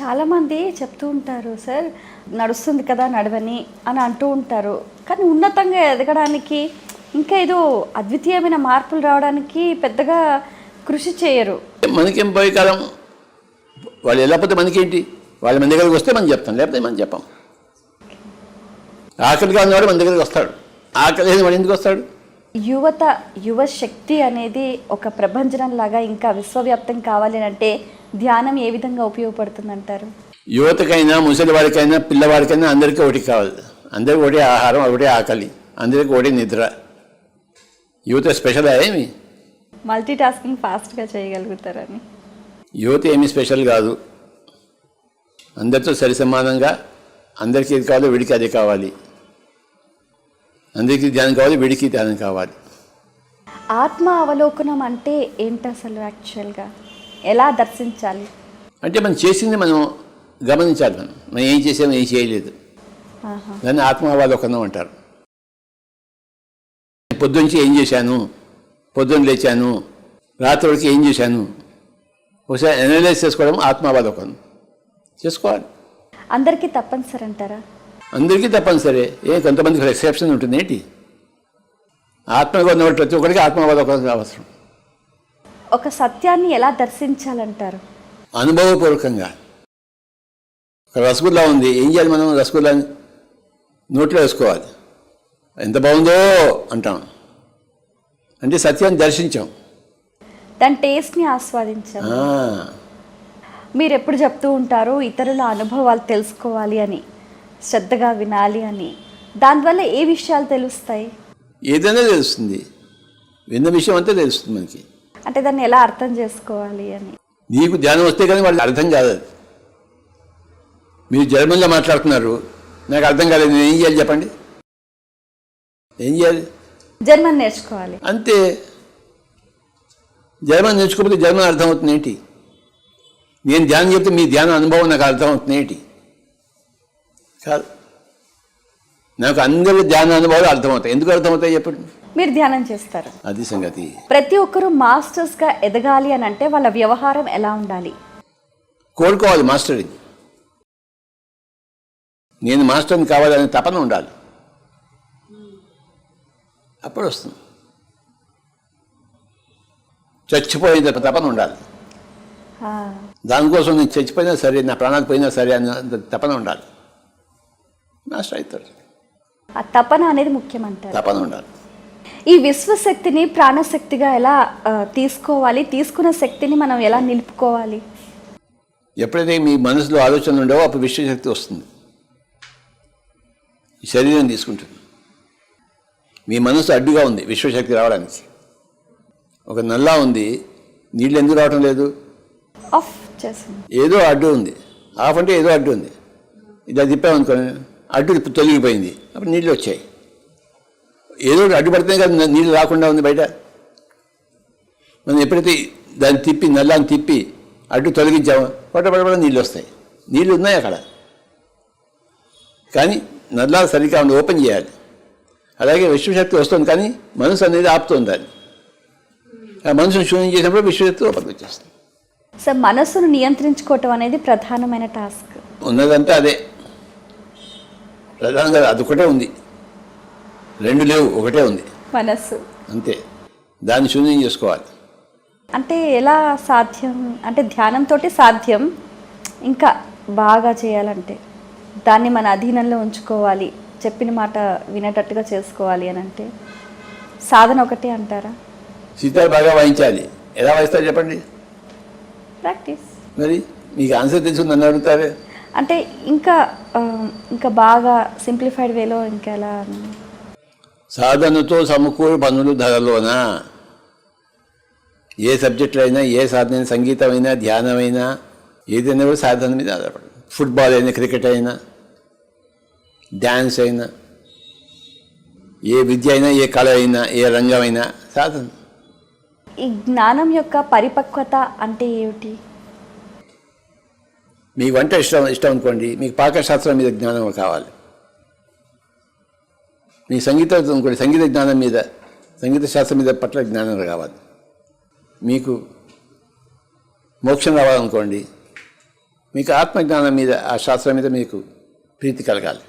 చాలామంది చెప్తూ ఉంటారు సార్ నడుస్తుంది కదా నడవని అని అంటూ ఉంటారు. కానీ ఉన్నతంగా ఎదగడానికి ఇంకా ఏదో అద్వితీయమైన మార్పులు రావడానికి పెద్దగా కృషి చేయరు. మనకేం పోయే కాలం వాళ్ళు వెళ్ళకపోతే మనకేంటి? వాళ్ళ మన దగ్గరికి వస్తే మనం చెప్తాం లేకపోతే మనం చెప్పాం. ఆకలిగా ఉన్నవాడు మన దగ్గరికి వస్తాడు. ఆకలి వాడు ఎందుకు వస్తాడు? యువత యువ శక్తి అనేది ఒక ప్రభంజనం లాగా ఇంకా విశ్వవ్యాప్తం కావాలి అంటే ధ్యానం ఏ విధంగా ఉపయోగపడుతుంది అంటారు యువతకైనా ముసలి వాడికైనా పిల్లవాడికైనా అందరికీ ఒకటి కావాలి. అందరికీ ఒకటే ఆహారం ఒకటే ఆకలి అందరికీ ఒకటే నిద్ర. యువత స్పెషల్ ఏమి? మల్టీ టాస్కింగ్ ఫాస్ట్గా చేయగలుగుతారని. యువత ఏమీ స్పెషల్ కాదు. అందరితో సరి సమానంగా అందరికీ ఇది కావాలి వీడికి అది కావాలి. అందరికీ ధ్యానం కావాలి వీడికి ధ్యానం కావాలి. ఆత్మ అవలోకనం అంటే ఏంటి అసలు యాక్చువల్గా? ఎలా దర్శించాలి? అంటే మనం చేసింది మనం గమనించాలి మనం. మనం ఏం చేసామో ఏం చేయలేదు. దాన్ని ఆత్మావలోకనం అంటారు. పొద్దుంచి ఏం చేశాను? పొద్దున్న లేచాను. రాత్రి వరకు ఏం చేశాను? ఒకసారి అనలైజ్ చేసుకోవడం ఆత్మావలోకనం చేసుకోవాలి. అందరికీ తప్పనిసరి అంటారా? అందరికీ తప్పనిసరి. ఏ కొంతమందికి ఎక్సెప్షన్ ఉంటుంది ఏంటి? ఆత్మగా ఉన్నవాడు ప్రతి ఒక్కరికి ఆత్మావలోకనం అవసరం. ఒక సత్యాన్ని ఎలా దర్శించాలంటారు? అనుభవపూర్వకంగా. రసగుల్లా ఉంది. ఏం చేయాలి మనం రసగుల్లాని? నోట్లో వేసుకోవాలి. ఎంత బాగుందో అంటాం. అంటే సత్యాన్ని దర్శించాం. దాని టేస్ట్ని ఆస్వాదించాలి ఆ, మీరు ఎప్పుడు చెప్తూ ఉంటారు ఇతరుల అనుభవాలు తెలుసుకోవాలి అని శ్రద్ధగా వినాలి అని. దానివల్ల ఏ విషయాలు తెలుస్తాయి? ఏదైనా తెలుస్తుంది. విన్న విషయం అంతా తెలుస్తుంది మనకి. అంటే దాన్ని ఎలా అర్థం చేసుకోవాలి అని. నీకు ధ్యానం వస్తే కానీ వాళ్ళకి అర్థం కాదు. మీరు జర్మన్లో మాట్లాడుతున్నారు. నాకు అర్థం కాలేదు. నేను ఏం చేయాలి చెప్పండి? ఏం చేయాలి? జర్మన్ నేర్చుకోవాలి. అంతే. జర్మన్ నేర్చుకోకపోతే జర్మన్ అర్థమవుతుంది ఏంటి? నేను ధ్యానం చెప్తే మీ ధ్యాన అనుభవం నాకు అర్థమవుతుంది ఏంటి? కాదు. నాకు అందరి ధ్యాన అనుభవాలు అర్థమవుతాయి ఎందుకు అర్థమవుతాయి చెప్పండి? మీరు ధ్యానం చేస్తారు. అది సంగతి. ప్రతి ఒక్కరూ మాస్టర్స్గా ఎదగాలి అని అంటే వాళ్ళ వ్యవహారం ఎలా ఉండాలి? కోరుకోవాలి మాస్టర్ని నేను మాస్టర్ని కావాలనే తపన ఉండాలి. అప్పుడు వస్తుంది. చచ్చిపోయే తపన ఉండాలి. దానికోసం నేను చచ్చిపోయినా సరే నా ప్రాణాలు పోయినా సరే అని తపన ఉండాలి. మాస్టర్ అవుతాడు. ఆ తపన అనేది ముఖ్యమంటారు. తపన ఉండాలి. ఈ విశ్వశక్తిని ప్రాణశక్తిగా ఎలా తీసుకోవాలి? తీసుకున్న శక్తిని మనం ఎలా నిలుపుకోవాలి? ఎప్పుడైతే మీ మనసులో ఆలోచనలు ఉండవో అప్పుడు విశ్వశక్తి వస్తుంది. ఈ శరీరం తీసుకుంటుంది. మీ మనసు అడ్డుగా ఉంది విశ్వశక్తి రావడానికి. ఒక నల్లా ఉంది నీళ్ళు ఎందుకు రావటం లేదు? ఆఫ్ చేసింది ఏదో అడ్డు ఉంది. ఆఫ్ అంటే ఏదో అడ్డు ఉంది. ఇది అది తిప్పామనుకోండి అడ్డు తొలగిపోయింది. అప్పుడు నీళ్ళు వచ్చాయి. ఏదో ఒకటి అడ్డు పడితేనే కదా నీళ్ళు రాకుండా ఉంది బయట. మనం ఎప్పుడైతే దాన్ని తిప్పి నల్లాన్ని తిప్పి అడ్డు తొలగించామో పడబడబడ నీళ్ళు వస్తాయి. నీళ్ళు ఉన్నాయి అక్కడ. కానీ నల్లా సరిగ్గా ఉండి ఓపెన్ చేయాలి. అలాగే విశ్వశక్తి వస్తుంది కానీ మనసు అనేది ఆపుతుంది దాన్ని ఆ మనసును శూన్యం చేసినప్పుడు విశ్వశక్తి లోపలికి వచ్చేస్తుంది. సో మనస్సును నియంత్రించుకోవటం అనేది ప్రధానమైన టాస్క్ ఉన్నదంతా అదే. ప్రధానంగా అది ఒకటే ఉంది. రెండు లేవు ఒకటే ఉంది. మనస్సు. అంతే. దాన్ని శూన్యం చేసుకోవాలి. అంటే ఎలా సాధ్యం? అంటే ధ్యానంతో సాధ్యం. ఇంకా బాగా చేయాలంటే దాన్ని మన అధీనంలో ఉంచుకోవాలి. చెప్పిన మాట వినేటట్టుగా చేసుకోవాలి అని అంటే సాధన ఒకటే అంటారా? సీతాలు బాగా వాయించాలి. ఎలా వాయిస్తారు చెప్పండి? ప్రాక్టీస్. మరి మీకు ఆన్సర్ తెలుసు నన్ను అడుగుతారే. అంటే ఇంకా ఇంకా బాగా సింప్లిఫైడ్ వేలో ఇంకా ఎలా. సాధనతో సమకూరు పనులు ధరలోన? ఏ సబ్జెక్టులు అయినా ఏ సాధన అయినా సంగీతమైనా ధ్యానమైనా ఏదైనా కూడా సాధన మీద ఆధారపడదు. ఫుట్బాల్ అయినా క్రికెట్ అయినా డ్యాన్స్ అయినా ఏ విద్య అయినా ఏ కళ అయినా ఏ రంగమైనా సాధన. ఈ జ్ఞానం యొక్క పరిపక్వత అంటే ఏమిటి? మీకు వంట ఇష్టం ఇష్టం అనుకోండి మీకు పాకశాస్త్రం మీద జ్ఞానం కావాలి. మీ సంగీతం అనుకోండి సంగీత జ్ఞానం మీద సంగీత శాస్త్రం మీద పట్ల జ్ఞానం కావాలి మీకు మోక్షం రావాలనుకోండి మీకు ఆత్మజ్ఞానం మీద ఆ శాస్త్రం మీద మీకు ప్రీతి కలగాలి.